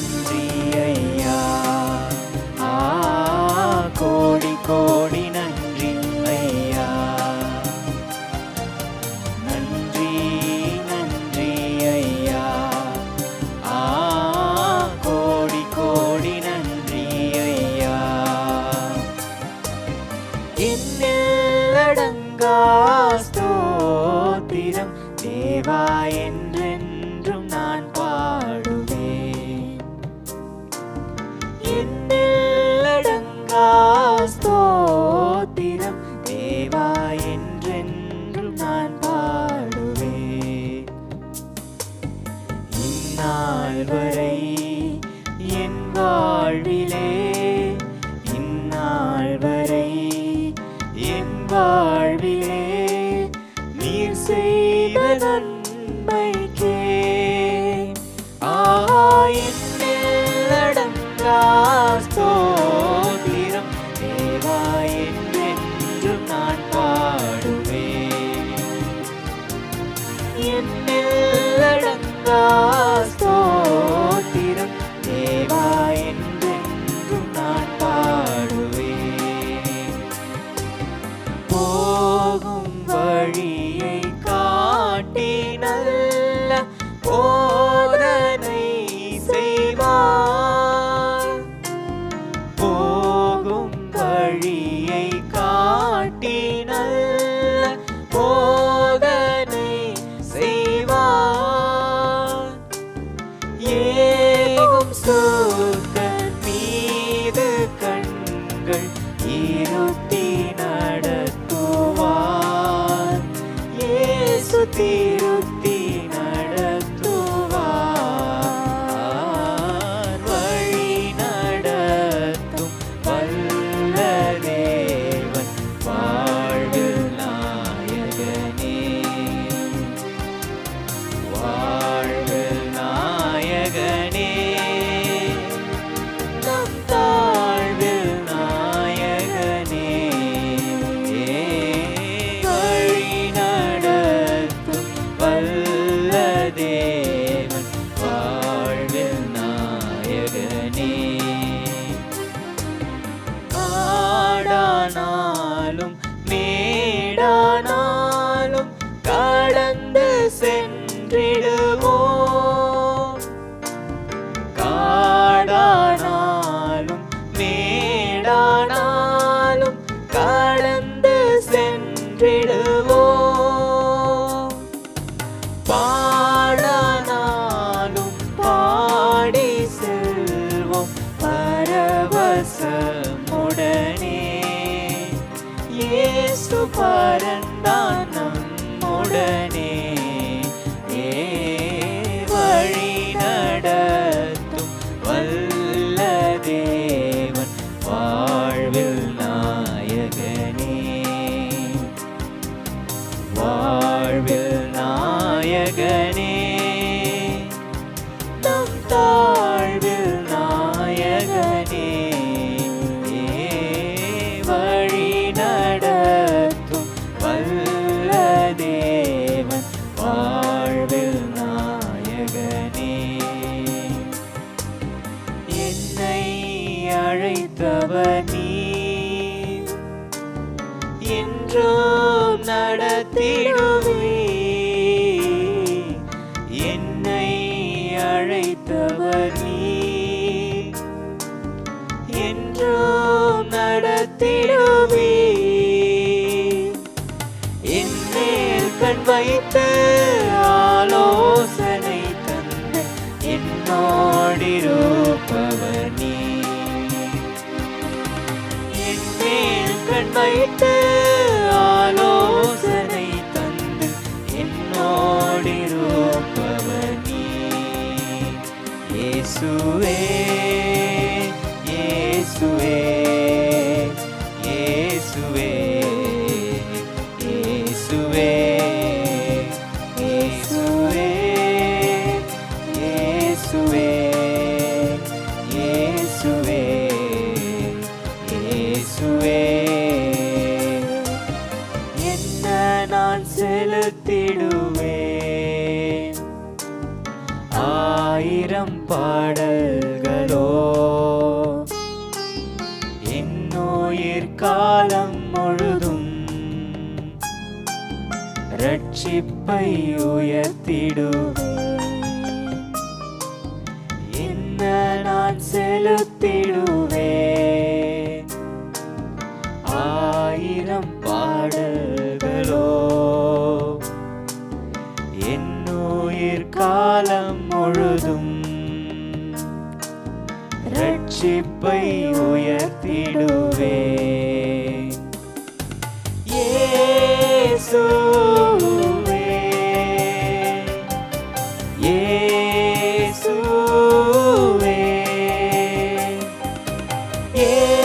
நன்றி ஐயா ஆ கோடி கோடி நன்றி ஐயா நன்றி நன்றி ஐயா ஆ கோடி கோடி நன்றி ஐயா என்னடங்கா ஸ்தோத்திரம். தேவா என்ன ஸ்தோத்திரம் தேவா என்றென்றும் நான் பாடுவேன் இந்நாள் வரை என் வாழ்விலே இந்நாள் வரை என் வாழ்விலே Beauty நாயகனே. நம் தாழ்வில் நாயகனே வழி நடத்தும் வல்ல தேவன் வாழ்வில் நாயகனே. என்னை அழைத்தவனே என்றும் நடத்திடுவே வைத்து ஆலோசனை தந்து என்னோடிருப்பவர் இயேசுவே இயேசுவே இயேசுவே இயேசுவே இயேசுவே இயேசுவே. ஆயிரம் பாடல்களோ? என்னோயிர்காலம் முழுதும் ரட்சிப்பை உயர்த்திடுவே நான் செலுத்திடுவே Yeah.